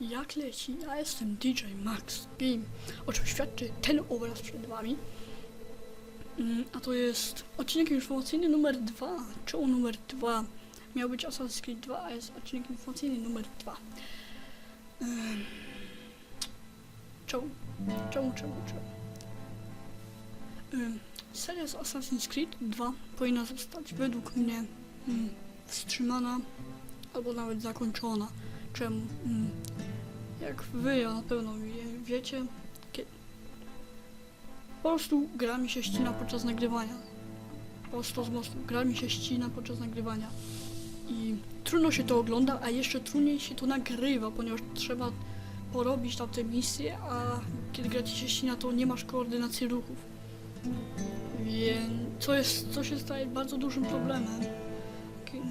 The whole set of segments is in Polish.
Jak leci? Ja jestem DJ Max Game, o czym świadczy ten obraz przed wami. Mm, A to jest odcinek informacyjny numer 2. Czemu numer 2? Miał być Assassin's Creed 2, a jest odcinek informacyjny numer 2. Ym. Czemu? Czemu, czemu, czemu? Seria z Assassin's Creed 2 powinna zostać według mnie mm, wstrzymana albo nawet zakończona. Czemu? Jak wy na pewno wie- wiecie, po prostu gra mi się ścina podczas nagrywania. Prosto z mostu. Gra mi się ścina podczas nagrywania. I trudno się to ogląda, a jeszcze trudniej się to nagrywa, ponieważ trzeba porobić tamte misje, a kiedy gra ci się ścina, to nie masz koordynacji ruchów. Więc co jest, co się staje bardzo dużym problemem.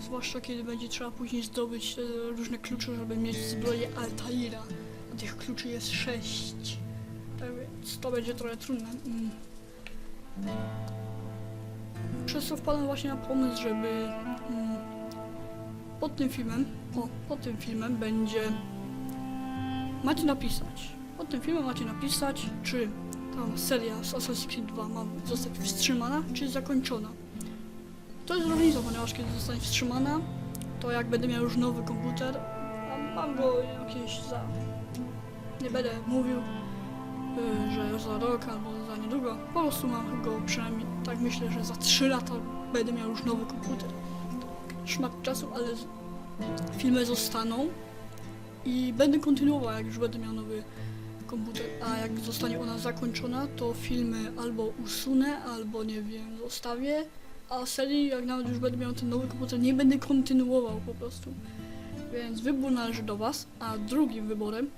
Zwłaszcza kiedy będzie trzeba później zdobyć te różne klucze, żeby mieć zbroję Altaira. A tych kluczy jest sześć. Tak więc to będzie trochę trudne. Mm. Przez co wpadłem właśnie na pomysł, żeby mm, pod tym filmem, o, pod tym filmem będzie macie napisać. Pod tym filmem macie napisać, czy ta seria z Assassin's Creed 2 ma zostać wstrzymana, czy zakończona. To jest różnica, ponieważ kiedy zostanie wstrzymana, to jak będę miał już nowy komputer, a mam go jakieś za... nie będę mówił, y, że za rok albo za niedługo, po prostu mam go przynajmniej, tak myślę, że za 3 lata będę miał już nowy komputer. Szmat czasu, ale filmy zostaną i będę kontynuował, jak już będę miał nowy komputer, a jak zostanie ona zakończona, to filmy albo usunę, albo nie wiem, zostawię, a serii, jak nawet już będę miał ten nowy komputer, nie będę kontynuował po prostu. Więc wybór należy do Was, a drugim wyborem,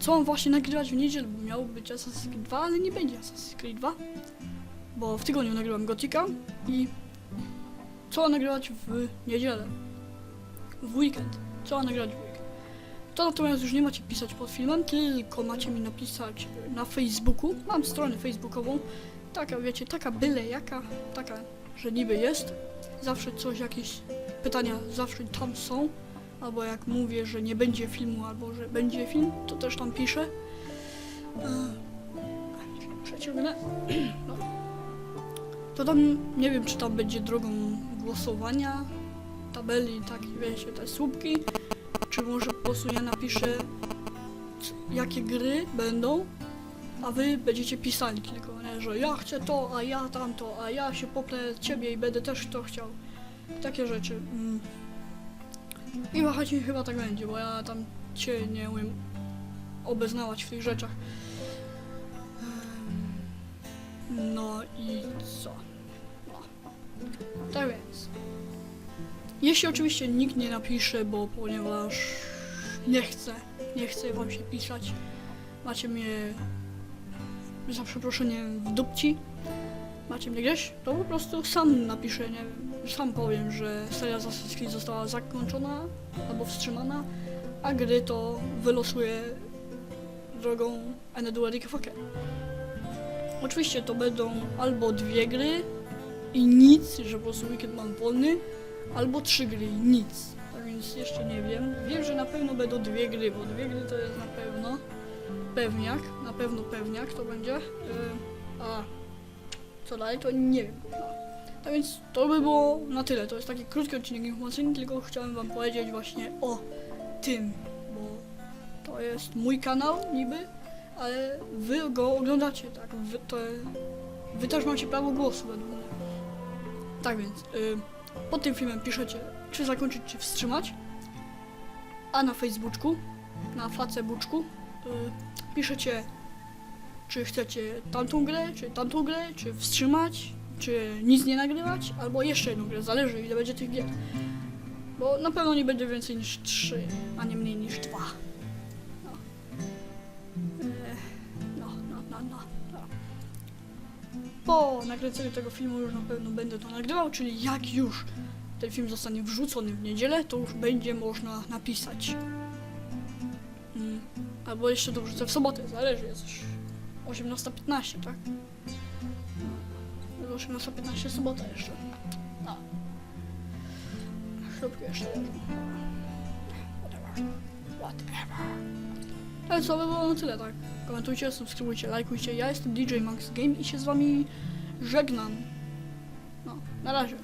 co mam właśnie nagrywać w niedzielę, bo miało być Assassin's Creed 2, ale nie będzie Assassin's Creed 2, bo w tygodniu nagrywam Gotika i co nagrywać w niedzielę, w weekend, co nagrywać w weekend. To natomiast już nie macie pisać pod filmem, tylko macie mi napisać na Facebooku. Mam stronę facebookową, taka wiecie, taka byle jaka, taka, że niby jest. Zawsze coś, jakieś pytania zawsze tam są. Albo jak mówię, że nie będzie filmu, albo że będzie film, to też tam piszę. Eee, Przeciągnę. No. To tam, nie wiem, czy tam będzie drogą głosowania, tabeli, tak, wiecie, te słupki czy może po prostu ja napiszę jakie gry będą, a wy będziecie pisali tylko, nie? że ja chcę to, a ja tamto, a ja się poprę ciebie i będę też to chciał. Takie rzeczy. Mm. I wahać chyba tak będzie, bo ja tam cię nie umiem obeznawać w tych rzeczach. No i co? No. Tak więc. Jeśli oczywiście nikt nie napisze, bo ponieważ nie chcę, nie chcę wam się pisać, macie mnie za przeproszeniem w dupci, macie mnie gdzieś, to po prostu sam napiszę, nie wiem, sam powiem, że seria Assassin's Creed została zakończona albo wstrzymana, a gry to wylosuję drogą Eneduerike Fake. Oczywiście to będą albo dwie gry i nic, że po prostu weekend mam wolny, albo trzy gry i nic. Tak więc jeszcze nie wiem. Wiem, że na pewno będą dwie gry, bo dwie gry to jest na pewno pewniak, na pewno pewniak to będzie. Yy, a co dalej, to nie wiem. No. Tak więc to by było na tyle. To jest taki krótki odcinek informacyjny, tylko chciałem wam powiedzieć właśnie o tym, bo to jest mój kanał niby, ale wy go oglądacie, tak? Wy, to, wy też macie prawo głosu według mnie. Tak więc, yy, pod tym filmem piszecie, czy zakończyć, czy wstrzymać. A na Facebooku, na Facebooku, piszecie, czy chcecie tamtą grę, czy tamtą grę, czy wstrzymać, czy nic nie nagrywać, albo jeszcze jedną grę, zależy ile będzie tych gier. Bo na pewno nie będzie więcej niż trzy, a nie mniej niż dwa. No. E, no, no, no, no, no. Po nakręceniu tego filmu już na pewno będę to nagrywał, czyli jak już ten film zostanie wrzucony w niedzielę, to już będzie można napisać. Albo jeszcze to wrzucę w sobotę, zależy, jest już 18.15, tak? No. 18.15 sobota jeszcze. No. Śrubki jeszcze. Whatever. Whatever. Ale co, by było na tyle, tak? Komentujcie, subskrybujcie, lajkujcie. Ja jestem DJ Max Game i się z wami żegnam. No, na razie.